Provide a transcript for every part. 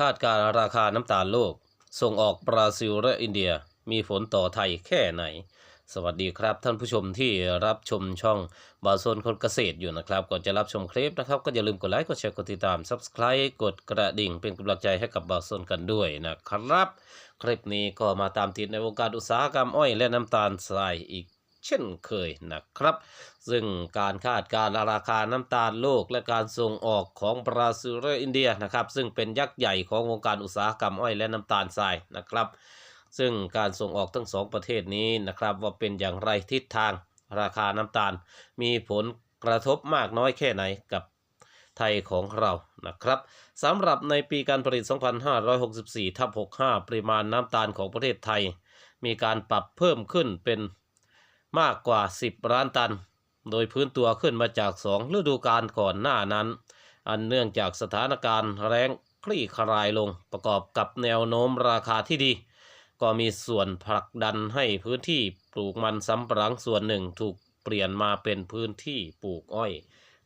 คาดการราคาน้ำตาลโลก ส่งออกบราซิลและอินเดียมีผลต่อไทยแค่ไหน สวัสดีครับท่านผู้ชมที่รับชมช่องบาโซนคนเกษตรอยู่นะครับ ก่อนจะรับชมคลิปนะครับ ก็อย่าลืมกดไลค์กดแชร์กดติดตาม Subscribe กดกระดิ่งเป็นกำลังใจให้กับบาโซนกันด้วยนะครับ คลิปนี้ก็มาตามติดในวงการอุตสาหกรรมอ้อยและน้ำตาลทรายอีก เช่นเคยนะครับ ซึ่งการคาดการณ์ราคาน้ำตาลโลกและการส่งออกของบราซิลและอินเดียนะครับ ซึ่งเป็นยักษ์ใหญ่ของวงการอุตสาหกรรมอ้อยและน้ำตาลทรายนะครับ ซึ่งการส่งออกทั้งสองประเทศนี้นะครับ ว่าเป็นอย่างไรทิศทางราคาน้ำตาล มีผลกระทบมากน้อยแค่ไหนกับไทยของเรานะครับสำหรับในปีการผลิต 2564ทับ65 ปริมาณน้ำตาลของประเทศไทย มีการปรับเพิ่มขึ้นเป็น มากกว่า 10 ล้านตัน โดยพื้นตัวขึ้นมาจาก 2 ฤดูกาลก่อนหน้านั้น อันเนื่องจากสถานการณ์แรงคลี่คลายลงประกอบกับแนวโน้มราคาที่ดี ก็มีส่วนผลักดันให้พื้นที่ปลูกมันสำปะหลังส่วนหนึ่งถูกเปลี่ยนมาเป็นพื้นที่ปลูกอ้อย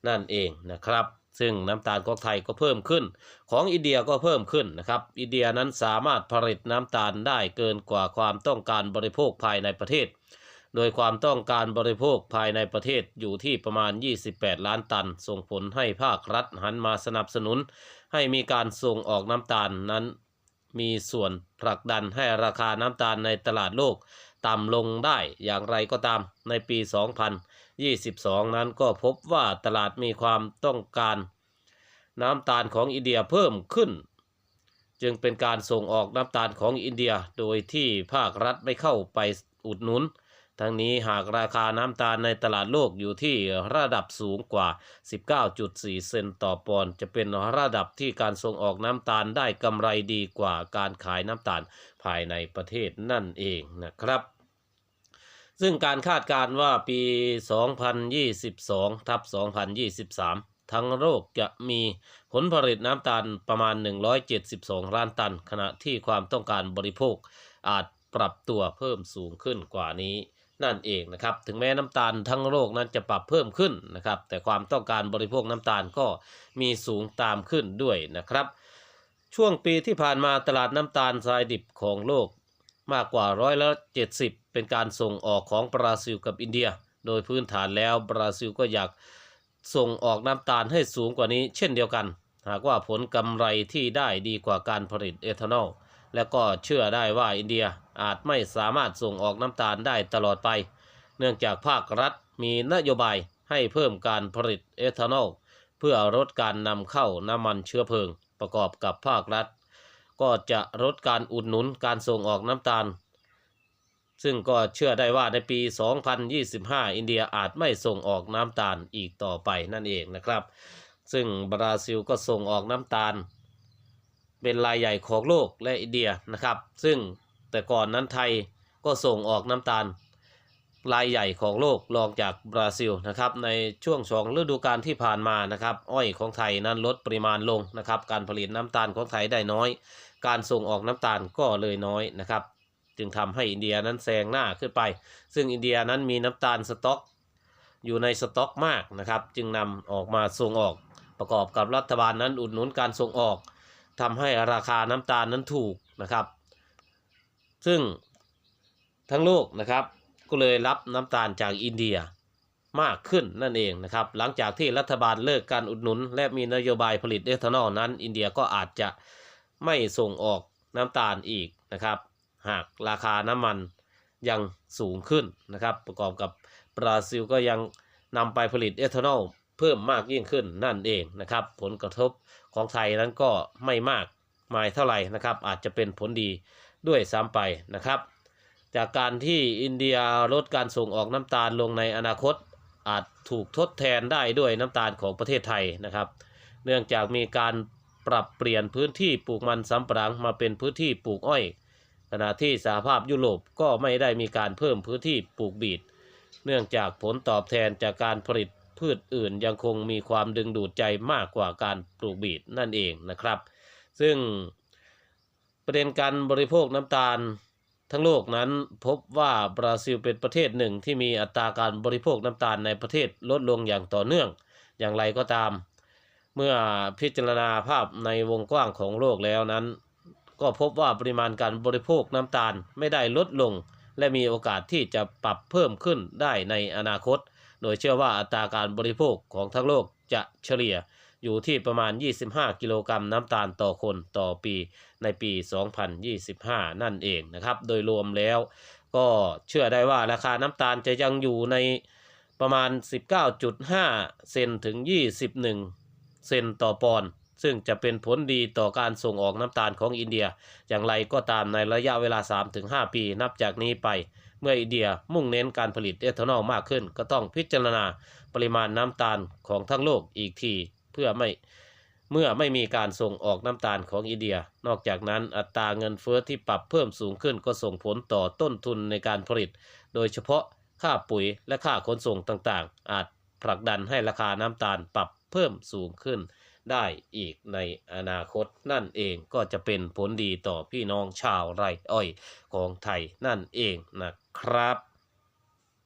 นั่นเองนะครับ ซึ่งน้ำตาลของไทยก็เพิ่มขึ้น ของอินเดียก็เพิ่มขึ้นนะครับ อินเดียนั้นสามารถผลิตน้ำตาลได้เกินกว่าความต้องการบริโภคภายในประเทศ โดยความต้องการบริโภคภายในประเทศอยู่ที่ประมาณ 28 ล้านตัน ส่งผลให้ภาครัฐหันมาสนับสนุน ให้มีการส่งออกน้ำตาลนั้นมีส่วนผลักดันให้ราคาน้ำตาลในตลาดโลกต่ำลงได้อย่างไรก็ตามในปี 2022 นั้นก็พบว่าตลาดมีความต้องการน้ำตาลของอินเดียเพิ่มขึ้น จึงเป็นการส่งออกน้ำตาลของอินเดียโดยที่ภาครัฐไม่เข้าไปอุดหนุน ทั้งนี้หากราคาน้ำตาลในตลาดโลกอยู่ที่ระดับสูงกว่า 19.4 เซนต์ต่อปอนด์จะเป็นระดับที่การส่งออกน้ำตาลได้กำไรดีกว่าการขายน้ำตาลภายในประเทศนั่นเองนะครับซึ่งการคาดการณ์ว่าปี 2022 ทับ 2023 ทั้งโลกจะมีผลผลิตน้ำตาลประมาณ 172 ล้านตัน ขณะที่ความต้องการบริโภคอาจปรับตัวเพิ่มสูงขึ้นกว่านี้ นั่นเองนะครับถึงแม้น้ำตาลทั้งโลกนั้นจะปรับเพิ่มขึ้นนะครับ แต่ความต้องการบริโภคน้ำตาลก็มีสูงตามขึ้นด้วยนะครับ ช่วงปีที่ผ่านมาตลาดน้ำตาลทรายดิบของโลก มากกว่าร้อยละ70เป็นการส่งออกของบราซิลกับอินเดีย โดยพื้นฐานแล้วบราซิลก็อยากส่งออกน้ำตาลให้สูงกว่านี้เช่นเดียวกัน หากว่าผลกำไรที่ได้ดีกว่าการผลิตเอทานอล และก็เชื่อได้ว่าอินเดียอาจไม่สามารถส่งออกน้ำตาลได้ตลอดไป เนื่องจากภาครัฐมีนโยบายให้เพิ่มการผลิตเอทานอลเพื่อลดการนำเข้าน้ำมันเชื้อเพลิง ประกอบกับภาครัฐ ก็จะลดการอุดหนุนการส่งออกน้ำตาล ซึ่งก็เชื่อได้ว่าในปี 2025 อินเดียอาจไม่ส่งออกน้ำตาลอีกต่อไปนั่นเองนะครับ ซึ่งบราซิลก็ส่งออกน้ำตาล เป็นรายใหญ่ของโลกและอินเดียนะครับ ซึ่งแต่ก่อนนั้นไทยก็ส่งออกน้ำตาลรายใหญ่ของโลกรองจากบราซิลนะครับในช่วงสองฤดูกาลที่ผ่านมานะครับอ้อยของไทยนั้นลดปริมาณลงนะครับการผลิตน้ำตาลของไทยได้น้อย การส่งออกน้ำตาลก็เลยน้อยนะครับจึงทำให้อินเดียนั้นแซงหน้าขึ้นไป ซึ่งอินเดียนั้นมีน้ำตาลสต็อก อยู่ในสต็อกมากนะครับจึงนำออกมาส่งออกประกอบกับรัฐบาลนั้นอุดหนุนการส่งออก ทำให้ราคาน้ำตาลนั้นถูกนะครับ ซึ่งทั้งโลกนะครับก็เลยรับน้ำตาลจากอินเดียมากขึ้นนั่นเองนะครับ หลังจากที่รัฐบาลเลิกการอุดหนุน และมีนโยบายผลิตเอทานอลนั้น อินเดียก็อาจจะไม่ส่งออกน้ำตาลอีกนะครับ หากราคาน้ำมันยังสูงขึ้นนะครับ ประกอบกับ บราซิลก็ยังนำไปผลิตเอทานอล เพิ่มมากยิ่งขึ้นนั่นเองนะครับ ผลกระทบของไทยนั้นก็ไม่มากมายเท่าไหร่นะครับ อาจจะเป็นผลดีด้วยซ้ำไปนะครับ จากการที่อินเดียลดการส่งออกน้ำตาลลงในอนาคต อาจถูกทดแทนได้ด้วยน้ำตาลของประเทศไทยนะครับ เนื่องจากมีการปรับเปลี่ยนพื้นที่ปลูกมันสำปะหลังมาเป็นพื้นที่ปลูกอ้อย ขณะที่สหภาพยุโรปก็ไม่ได้มีการเพิ่มพื้นที่ปลูกบีทเนื่องจากผลตอบแทนจากการผลิต พืชอื่นยังคงมีความดึงดูดใจมากกว่าการปลูกบีทนั่นเองนะครับ ซึ่งประเด็นการบริโภคน้ำตาลทั้งโลกนั้นพบว่าบราซิลเป็นประเทศหนึ่งที่มีอัตราการบริโภคน้ำตาลในประเทศลดลงอย่างต่อเนื่อง อย่างไรก็ตาม เมื่อพิจารณาภาพในวงกว้างของโลกแล้วนั้น ก็พบว่าปริมาณการบริโภคน้ำตาลไม่ได้ลดลง และมีโอกาสที่จะปรับเพิ่มขึ้นได้ในอนาคต โดยเชื่อว่าอัตราการบริโภคของทั้งโลกจะเฉลี่ยอยู่ที่ประมาณ 25 กิโลกรัมน้ำตาลต่อคนต่อปีในปี 2025 นั่นเองนะครับ โดยรวมแล้วก็เชื่อได้ว่าราคาน้ำตาลจะยังอยู่ในประมาณ 19.5 เซนถึง 21 เซนต่อปอนด์ ซึ่งจะเป็นผลดีต่อการส่งออกน้ำตาลของอินเดีย อย่างไรก็ตามในระยะเวลา 3-5 ปีนับจากนี้ไป เมื่ออินเดียมุ่งเน้นการผลิตเอทานอลมากขึ้น ก็ต้องพิจารณาปริมาณน้ำตาลของทั้งโลกอีกที เพื่อไม่เมื่อไม่มีการส่งออกน้ำตาลของอินเดีย นอกจากนั้นอัตราเงินเฟ้อที่ปรับเพิ่มสูงขึ้นก็ส่งผลต่อต้นทุนในการผลิต โดยเฉพาะค่าปุ๋ยและค่าขนส่งต่างๆ อาจผลักดันให้ราคาน้ำตาลปรับเพิ่มสูงขึ้น ได้อีกในอนาคตนั่นเองก็จะเป็นผลดีต่อพี่น้องชาวไร่อ้อยของไทยนั่นเองนะครับ